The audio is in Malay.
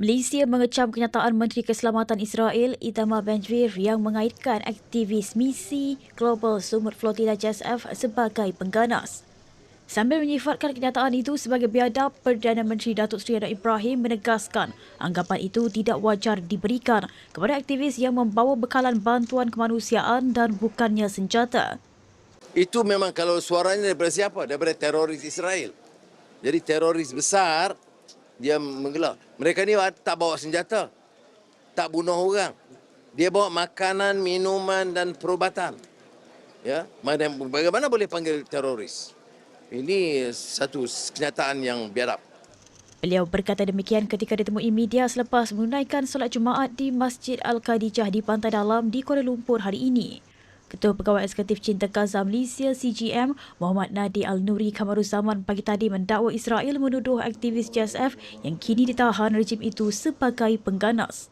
Malaysia mengecam kenyataan Menteri Keselamatan Israel Itamar Ben-Gvir yang mengaitkan aktivis misi Global Sumut Flotilla JSF sebagai pengganas. Sambil menyifatkan kenyataan itu sebagai biadab, Perdana Menteri Datuk Seri Anwar Ibrahim menegaskan anggapan itu tidak wajar diberikan kepada aktivis yang membawa bekalan bantuan kemanusiaan dan bukannya senjata. Itu memang kalau suaranya daripada siapa? Daripada teroris Israel. Jadi teroris besar dia menggelar. Mereka ni tak bawa senjata. Tak bunuh orang. Dia bawa makanan, minuman dan perubatan. Ya, mana bagaimana boleh panggil teroris? Ini satu kenyataan yang biadab. Beliau berkata demikian ketika ditemui media selepas menunaikan solat Jumaat di Masjid Al-Khadijah di Pantai Dalam di Kuala Lumpur hari ini. Ketua Pegawai Eksekutif Cinta Gaza Malaysia CGM Muhammad Nadi Al-Nuri Kamaruzaman pagi tadi mendakwa Israel menuduh aktivis JSF yang kini ditahan rejim itu sebagai pengganas.